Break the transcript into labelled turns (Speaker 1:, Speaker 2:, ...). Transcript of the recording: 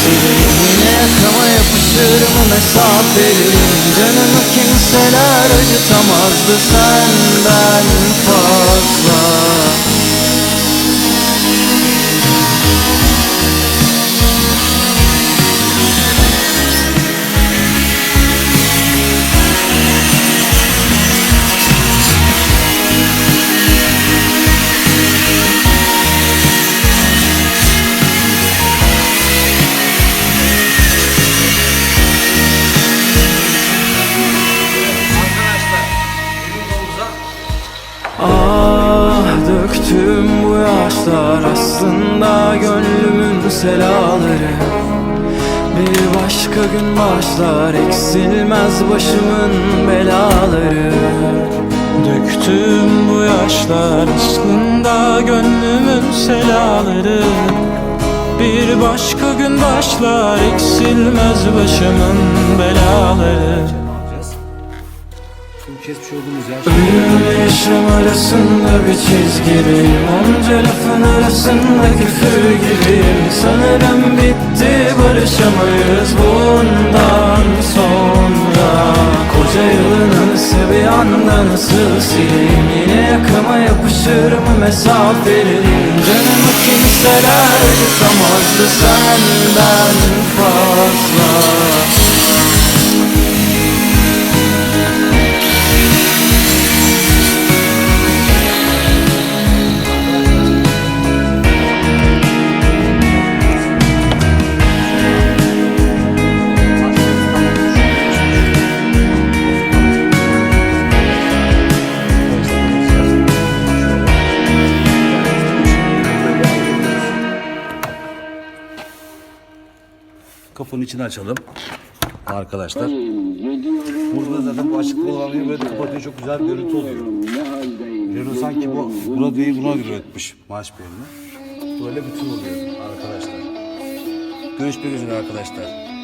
Speaker 1: sileyim Yine yakama yapışır mı mesafeliyim Canımı kimseler acıtamazdı senden Döktüm bu yaşlar aslında gönlümün selaları. Bir başka gün başlar eksilmez başımın belaları.
Speaker 2: Döktüm bu yaşlar aslında gönlümün selaları. Bir başka gün başlar eksilmez başımın belaları
Speaker 1: Ölümle yaşam arasında bir çizgideyim Onca lafın arasında küfür gibiyim. Sanırım bitti barışamayız bundan sonra. Koca yılın anısı bir anda nasıl sileyim? Yine yakama yapışır mı mesafeliyim Canımı kimseler acıtamazdı senden fazla
Speaker 3: Kapının içini açalım. Arkadaşlar. Burada zaten bu açık olanı böyle kapatıyor çok güzel bir görüntü oluyor. Görüntü sanki bu Broadway'i buna göre üretmiş maaş beğenini. Böyle bütün oluyor arkadaşlar. Görüşmek üzere arkadaşlar.